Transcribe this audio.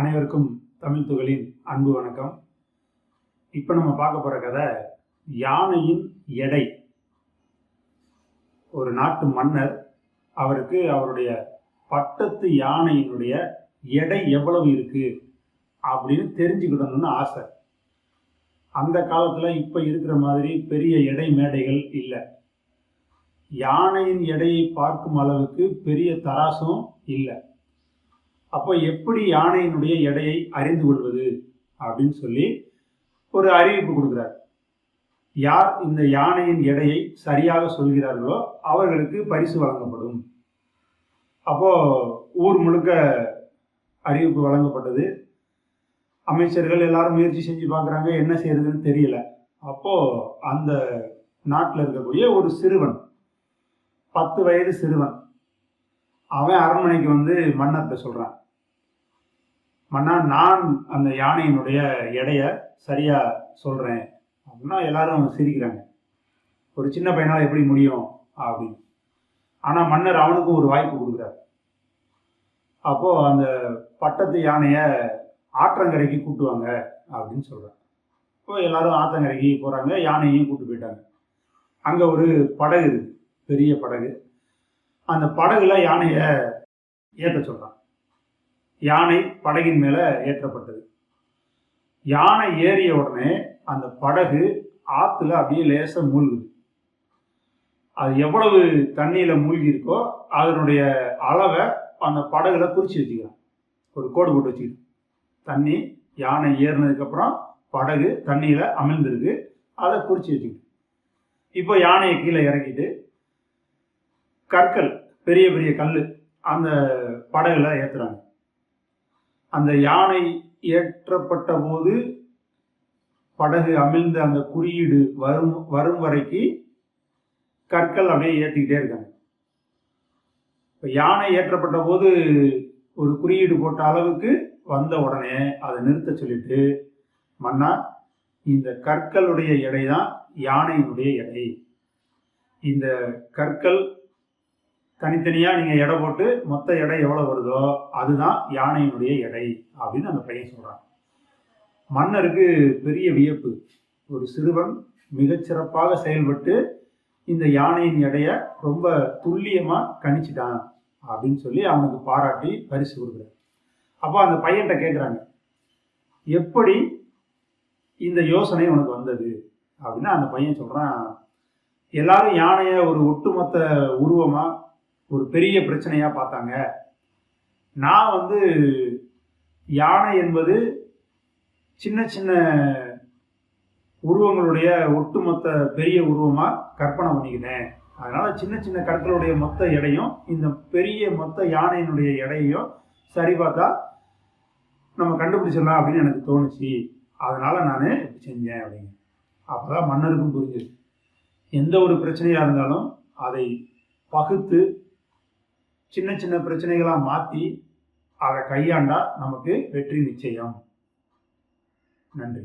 அனைவருக்கும் தமிழ் துகளின் அன்பு வணக்கம். இப்போ நம்ம பார்க்க போகிற கதை யானையின் எடை. ஒரு நாட்டு மன்னர் அவருக்கு அவருடைய பட்டத்து யானையினுடைய எடை எவ்வளவு இருக்கு அப்படின்னு தெரிஞ்சுக்கிடணும்னு ஆசை. அந்த காலத்தில் இப்போ இருக்கிற மாதிரி பெரிய எடை மேடைகள் இல்லை. யானையின் எடையை பார்க்கும் அளவுக்கு பெரிய தராசும் இல்லை. அப்போ எப்படி யானையினுடைய எடையை அறிந்து கொள்வது அப்படின்னு சொல்லி ஒரு அறிவிப்பு கொடுக்குறார். யார் இந்த யானையின் எடையை சரியாக சொல்கிறார்களோ அவர்களுக்கு பரிசு வழங்கப்படும். அப்போ ஊர் முழுக்க அறிவிப்பு வழங்கப்பட்டது. அமைச்சர்கள் எல்லாரும் முயற்சி செஞ்சு பார்க்குறாங்க என்ன செய்யறதுன்னு தெரியல. அப்போ அந்த நாட்டில் இருக்கக்கூடிய ஒரு சிறுவன் பத்து வயது சிறுவன் அவன் அரண்மனைக்கு வந்து மன்னர்கிட்ட சொல்றான். மன்னா நான் அந்த யானையினுடைய எடைய சரியா சொல்றேன். அப்படின்னா எல்லாரும் சிரிக்கிறாங்க. ஒரு சின்ன பையனால் எப்படி முடியும்? அப்படின்னு. ஆனால் மன்னர் அவனுக்கும் ஒரு வாய்ப்பு கொடுக்குறாரு. அப்போ அந்த பட்டத்து யானைய ஆற்றங்கரைக்கு கூட்டுவாங்க அப்படின்னு சொல்றாங்க இப்போ எல்லாரும் ஆற்றங்கரைக்கு போறாங்க யானையையும் கூட்டு போயிட்டாங்க. அங்க ஒரு படகு பெரிய படகு. அந்த படகுல யானைய ஏற்ற சொல்றான். யானை படகின் மேல ஏற்றப்பட்டது. யானை ஏறிய உடனே அந்த படகு ஆத்துல அப்படியே லேசாக மூழ்குது. அது எவ்வளவு தண்ணியில மூழ்கி இருக்கோ அதனுடைய அளவை அந்த படகுல குறிச்சு வச்சுக்கிறான். ஒரு கோடு போட்டு வச்சுக்கிறான். தண்ணி யானை ஏறினதுக்கு அப்புறம் படகு தண்ணியில அமிழ்ந்திருக்கு. அதை குறிச்சு வச்சுக்கிட்டு இப்போ யானையை கீழே இறக்கிட்டு கற்கள் பெரிய பெரிய கல் அந்த படகுல ஏத்துறாங்க. அந்த யானை ஏற்றப்பட்ட போது படகு அமிழ்ந்த அந்த குறியீடு வரும் வரும் வரைக்கு கற்கள் அப்படியே ஏற்றிக்கிட்டே இருக்காங்க. இப்போ யானை ஏற்றப்பட்ட போது ஒரு குறியீடு போட்ட அளவுக்கு வந்த உடனே அதை நிறுத்த சொல்லிட்டு மன்னா இந்த கற்களுடைய எடை தான் யானையினுடைய எடை. இந்த கற்கள் தனித்தனியாக நீங்கள் எடை போட்டு மொத்த எடை எவ்வளோ வருதோ அதுதான் யானையினுடைய எடை அப்படின்னு அந்த பையன் சொல்கிறான் மன்னருக்கு பெரிய வியப்பு. ஒரு சிறுவன் மிகச்சிறப்பாக செயல்பட்டு இந்த யானையின் எடையை ரொம்ப துல்லியமாக கணிச்சிட்டான் அப்படின்னு சொல்லி அவனுக்கு பாராட்டி பரிசு கொடுக்குறாரு. அப்போ அந்த பையன்கிட்ட கேட்குறாங்க எப்படி இந்த யோசனை உனக்கு வந்தது? அப்படின்னா அந்த பையன் சொல்கிறான் எல்லாரும் யானையை ஒரு ஒட்டுமொத்த உருவமாக ஒரு பெரிய பிரச்சனையாக பார்த்தாங்க. நான் வந்து யானை என்பது சின்ன சின்ன உருவங்களுடைய ஒட்டுமொத்த பெரிய உருவமாக கற்பனை பண்ணிக்கினேன் அதனால் சின்ன சின்ன கற்களுடைய மொத்த எடையும் இந்த பெரிய மொத்த யானையினுடைய எடையையும் சரி பார்த்தா நம்ம கண்டுபிடிச்சிடலாம் அப்படின்னு எனக்கு தோணுச்சு. அதனால் நான் இப்படி செஞ்சேன் அப்படிங்க. அப்போ தான் மன்னருக்கும் புரிஞ்சுது. எந்த ஒரு பிரச்சனையாக இருந்தாலும் அதை பகுத்து சின்ன சின்ன பிரச்சனைகளாக மாற்றி அதை கையாண்டா நமக்கு வெற்றி நிச்சயம். நன்றி.